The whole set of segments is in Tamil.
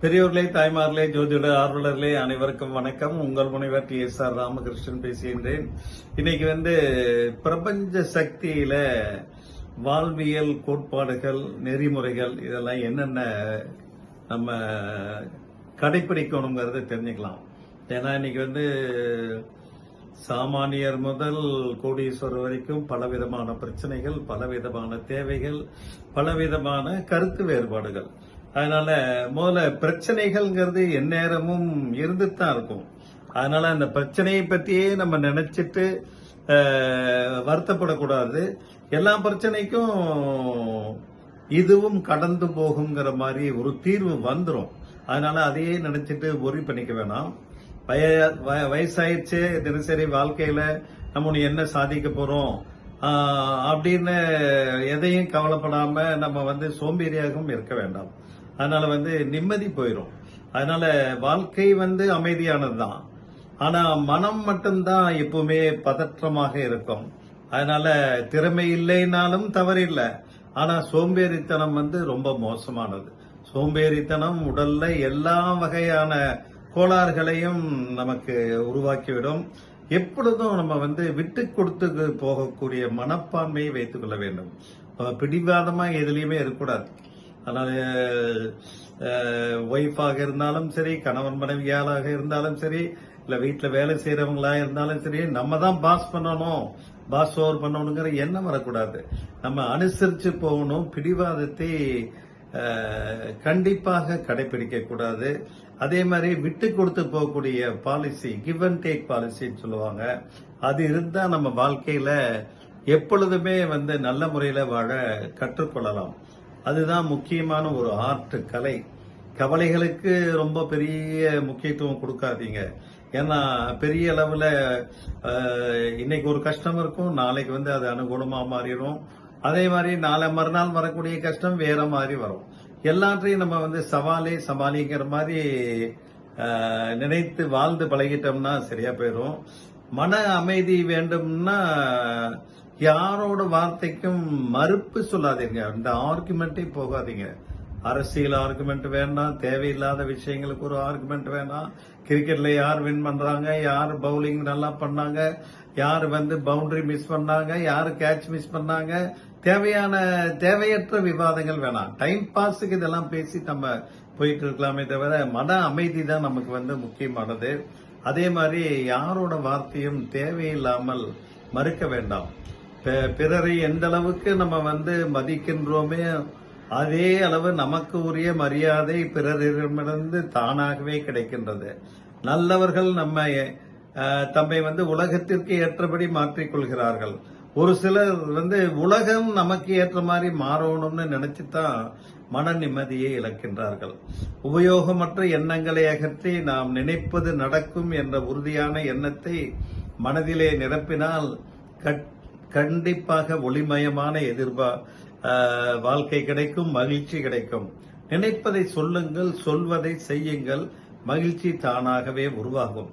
பெரியோர்களே தாய்மார்களே ஜோதிட ஆர்வலர்களே அனைவருக்கும் வணக்கம். உங்கள் முனைவர் டி. எஸ். ஆர். ராமகிருஷ்ணன் பேசுகின்றேன். இன்னைக்கு வந்து பிரபஞ்ச சக்தியில வாழ்வியல் கோட்பாடுகள் நெறிமுறைகள் இதெல்லாம் என்னென்ன நம்ம கடைபிடிக்கணுங்கிறத தெரிஞ்சுக்கலாம். ஏன்னா இன்னைக்கு வந்து சாமானியர் முதல் கோடீஸ்வரர் வரைக்கும் பலவிதமான பிரச்சனைகள் பலவிதமான தேவைகள் பலவிதமான கருத்து வேறுபாடுகள். அதனால முதல்ல பிரச்சனைகள்ங்கிறது எந்நேரமும் இருந்துட்டு தான் இருக்கும். அதனால அந்த பிரச்சனையை பத்தியே நம்ம நினைச்சிட்டு வருத்தப்படக்கூடாது. எல்லா பிரச்சனைக்கும் இதுவும் கடந்து போகுங்கிற மாதிரி ஒரு தீர்வு வந்துடும் அதனால அதையே நினைச்சிட்டு ஒரி பண்ணிக்க வேணாம். வய வ- வயசாயிடுச்சு தினசரி வாழ்க்கையில நம்ம என்ன சாதிக்க போறோம்? அப்படின்னு எதையும் கவலைப்படாம நம்ம வந்து சோம்பேறியாகவும் இருக்க வேண்டாம். அதனால வந்து நிம்மதி போயிடும் அதனால வாழ்க்கை வந்து அமைதியானதுதான். ஆனா மனம் மட்டும்தான் எப்பவுமே பதற்றமாக இருக்கும். அதனால திறமை இல்லைனாலும் தவறில்லை. ஆனா சோம்பேறித்தனம் வந்து ரொம்ப மோசமானது. சோம்பேறித்தனம் உடல்ல எல்லா வகையான கோளாறுகளையும் நமக்கு உருவாக்கிவிடும். எப்பொழுதும் நம்ம வந்து விட்டு கொடுத்து போகக்கூடிய மனப்பான்மையை வைத்துக் கொள்ள வேண்டும். பிடிவாதமா எதுலையுமே இருக்கக்கூடாது. அதனால ஒய்ஃபாக இருந்தாலும் சரி கணவன் மனைவியாளாக இருந்தாலும் சரி இல்ல வீட்டுல வேலை செய்யறவங்களா இருந்தாலும் சரி நம்ம தான் பாஸ் பண்ணணும் பாஸ் ஓவர் பண்ணணுங்கிற எண்ணம் வரக்கூடாது. நம்ம அனுசரிச்சு போகணும் பிடிவாதத்தை கண்டிப்பாக கடைபிடிக்க கூடாது. அதே மாதிரி விட்டு கொடுத்து போகக்கூடிய பாலிசி கிவ் அண்ட் டேக் பாலிசின்னு சொல்லுவாங்க. அது இருந்தா நம்ம வாழ்க்கையில எப்பொழுதுமே வந்து நல்ல முறையில வாழ கற்றுக்கொள்ளலாம். அதுதான் முக்கியமான ஒரு ஆர்ட் கலை. கவலைகளுக்கு ரொம்ப பெரிய முக்கியத்துவம் கொடுக்காதீங்க. ஏன்னா பெரிய அளவில் இன்னைக்கு ஒரு கஷ்டம் இருக்கும் நாளைக்கு வந்து அது அனுகூலமாக மாறிடும். அதே மாதிரி நாளை மறுநாள் வரக்கூடிய கஷ்டம் வேற மாதிரி வரும். எல்லாத்தையும் நம்ம வந்து சவாலே சமாளிங்கிற மாதிரி நினைத்து வாழ்ந்து பழகிட்டோம்னா சரியா போயிடும். மன அமைதி வேண்டும்னா யாரோட வார்த்தைக்கும் மறுப்பு சொல்லாதீங்க. இந்த ஆர்குமெண்ட்டே போகாதீங்க. அரசியல் ஆர்குமெண்ட் வேண்டாம் தேவையில்லாத விஷயங்களுக்கு ஒரு ஆர்குமெண்ட் வேண்டாம் கிரிக்கெட்ல யார் வின் பண்றாங்க யார் பவுலிங் நல்லா பண்ணாங்க யார் வந்து பவுண்டரி மிஸ் பண்ணாங்க யார் கேட்ச் மிஸ் பண்ணாங்க. தேவையான தேவையற்ற விவாதங்கள் வேணாம் டைம் பாஸுக்கு இதெல்லாம் பேசி நம்ம போயிட்டு இருக்கலாமே தவிர மன அமைதி தான் நமக்கு வந்து முக்கியமானது. அதே மாதிரி யாரோட வார்த்தையும் தேவையில்லாமல் மறுக்க வேண்டாம். பிறரை எந்த அளவுக்கு நம்ம வந்து மதிக்கின்றோமே அதே அளவு நமக்கு உரிய மரியாதை பிறரிடமிருந்து தானாகவே கிடைக்கின்றது. நல்லவர்கள் நம்ம தம்மை வந்து உலகத்திற்கு ஏற்றபடி மாற்றிக்கொள்கிறார்கள் ஒரு சிலர் வந்து உலகம் நமக்கு ஏற்ற மாதிரி மாறணும்னு நினைச்சுதான் மன நிம்மதியை இழக்கின்றார்கள். உபயோகமற்ற எண்ணங்களை அகற்றி நாம் நினைப்பது நடக்கும் என்ற உறுதியான எண்ணத்தை மனதிலே நிரப்பினால் கட்- கண்டிப்பாக ஒளிமயமான எதிர்பா வாழ்க்கை கிடைக்கும் மகிழ்ச்சி கிடைக்கும். நினைப்பதை சொல்லுங்கள் சொல்வதை செய்யுங்கள் மகிழ்ச்சி தானாகவே உருவாகும்.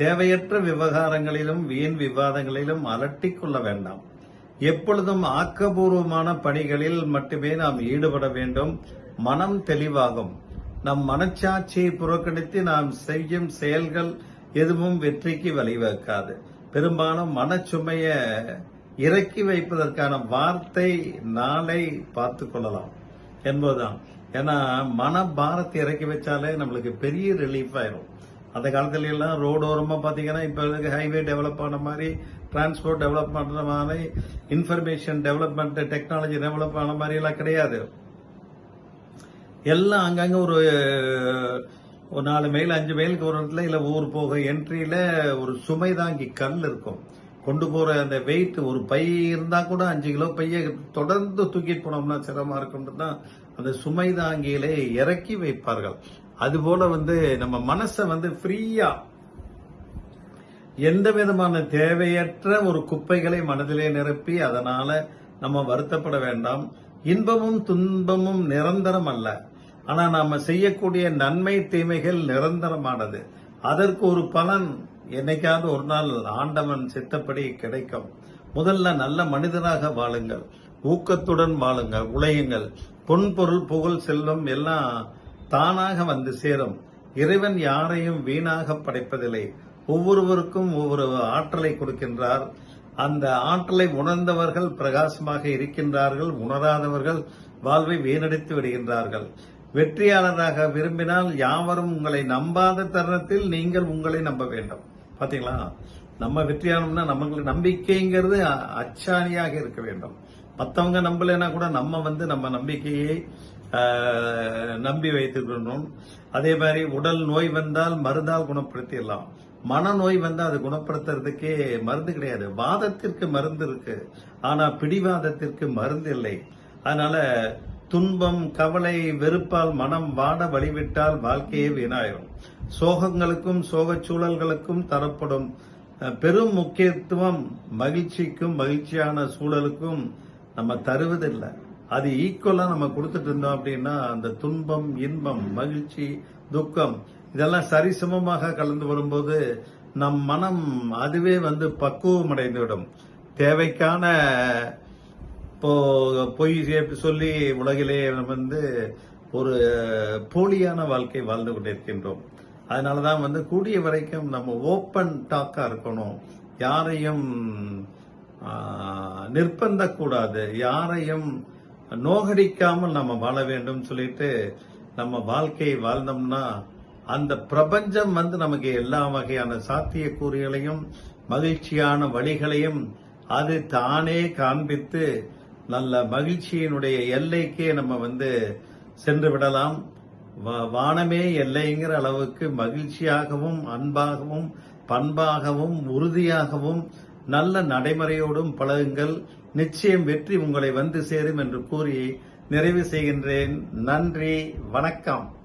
தேவையற்ற விவகாரங்களிலும் வீண் விவாதங்களிலும் அலட்டிக் கொள்ள வேண்டாம். எப்பொழுதும் ஆக்கபூர்வமான பணிகளில் மட்டுமே நாம் ஈடுபட வேண்டும். மனம் தெளிவாகும். நம் மனச்சாட்சியை புறக்கணித்து நாம் செய்யும் செயல்கள் எதுவும் வெற்றிக்கு வழிவகுக்காது. பெரும்பாலும் மனச்சுமையை இறக்கி வைப்பதற்கான வார்த்தை நாளை பார்த்து கொள்ளலாம் என்பதுதான். ஏன்னா மன பாரத்தை இறக்கி வச்சாலே நம்மளுக்கு பெரிய ரிலீஃப் ஆயிரும். அந்த காலத்துல எல்லாம் ரோடோரமா பாத்தீங்கன்னா இப்ப ஹைவே டெவலப் ஆன மாதிரி டிரான்ஸ்போர்ட் டெவலப் பண்ற மாதிரி இன்ஃபர்மேஷன் டெவலப்மெண்ட் டெக்னாலஜி டெவலப் ஆன மாதிரி எல்லாம் கிடையாது. எல்லாம் அங்கங்க ஒரு ஒரு நாலு மைல் அஞ்சு மைலுக்கு ஒரு இடத்துல இல்ல ஊர் போக என்ட்ரியில ஒரு சுமை தாங்கி கல் இருக்கும். கொண்டு போற அந்த வெயிட் ஒரு பை இருந்தா கூட அஞ்சு கிலோ பைய தொடர்ந்து தூக்கிட்டு போனோம்னா சிரமமா இருக்கும்னு தான் அந்த சுமை தாங்கியிலே இறக்கி வைப்பார்கள். அதுபோல வந்து நம்ம மனசை வந்து ஃப்ரீயா எந்த விதமான தேவையற்ற ஒரு குப்பைகளை மனதிலே நிரப்பி அதனால நம்ம வருத்தப்பட வேண்டாம். இன்பமும் துன்பமும் நிரந்தரம் அல்ல. ஆனா நாம செய்யக்கூடிய நன்மை தீமைகள் நிரந்தரமானது. அதற்கு ஒரு பலன் என்னைக்காவது ஒரு நாள் ஆண்டவன் சித்தப்படி கிடைக்கும். முதல்ல நல்ல மனிதராக வாழுங்கள். ஊக்கத்துடன் வாழுங்கள் உழையுங்கள். பொன் பொருள் புகழ் செல்வம் எல்லாம் தானாக வந்து சேரும். இறைவன் யாரையும் வீணாக படைப்பதில்லை. ஒவ்வொருவருக்கும் ஒவ்வொரு ஆற்றலை கொடுக்கின்றார். அந்த ஆற்றலை உணர்ந்தவர்கள் பிரகாசமாக இருக்கின்றார்கள். உணராதவர்கள் வாழ்வை வீணடித்து விடுகின்றார்கள். வெற்றியாளராக விரும்பினால் யாவரும் உங்களை நம்பாத தருணத்தில் நீங்கள் உங்களை நம்ப வேண்டும். பாத்தீங்களா? நம்ம வெற்றியானோம்னா நம்மளுக்கு நம்பிக்கைங்கிறது அச்சாணியாக இருக்க வேண்டும். மத்தவங்க நம்பலைன்னா கூட நம்ம வந்து நம்ம நம்பிக்கையை நம்பி வைத்துக்கணும் அதே மாதிரி உடல் நோய் வந்தால் மருந்தால் குணப்படுத்திடலாம். மனநோய் வந்தால் அது குணப்படுத்துறதுக்கே மருந்து கிடையாது. வாதத்திற்கு மருந்து இருக்கு. ஆனா பிடிவாதத்திற்கு மருந்து இல்லை. அதனால துன்பம் கவலை வெறுப்பால் மனம் வாட வழிவிட்டால் வாழ்க்கையே வீணாயிரும். சோகங்களுக்கும் சோகச் சூழல்களுக்கும் தரப்படும் பெரும் முக்கியத்துவம் மகிழ்ச்சிக்கும் மகிழ்ச்சியான சூழலுக்கும் நம்ம தருவதில்லை. அது ஈக்குவலா நம்ம கொடுத்துட்டு இருந்தோம் அப்படின்னா அந்த துன்பம் இன்பம் மகிழ்ச்சி துக்கம் இதெல்லாம் சரிசமமாக கலந்து வரும்போது நம் மனம் அதுவே வந்து பக்குவம் அடைந்துவிடும். தேவைக்கான இப்போ பொய் சொல்லி உலகிலே வந்து ஒரு போலியான வாழ்க்கை வாழ்ந்து கொண்டிருக்கின்றோம். அதனால தான் வந்து கூடிய வரைக்கும் நம்ம ஓப்பன் டாக்காக இருக்கணும். யாரையும் நிர்பந்தக்கூடாது. யாரையும் நோகடிக்காமல் நம்ம வாழ வேண்டும் சொல்லிட்டு நம்ம வாழ்க்கையை வாழ்ந்தோம்னா அந்த பிரபஞ்சம் வந்து நமக்கு எல்லா வகையான சாத்தியக்கூறுகளையும் மகிழ்ச்சியான வழிகளையும் அது தானே காண்பித்து நல்ல மகிழ்ச்சியினுடைய எல்லைக்கே நம்ம வந்து சென்று விடலாம் வானமே எல்லைங்கிற அளவுக்கு மகிழ்ச்சியாகவும் அன்பாகவும் பண்பாகவும் உறுதியாகவும் நல்ல நடைமுறையோடும் பழகுங்கள். நிச்சயம் வெற்றி உங்களை வந்து சேரும் என்று கூறி நிறைவு செய்கின்றேன். நன்றி வணக்கம்.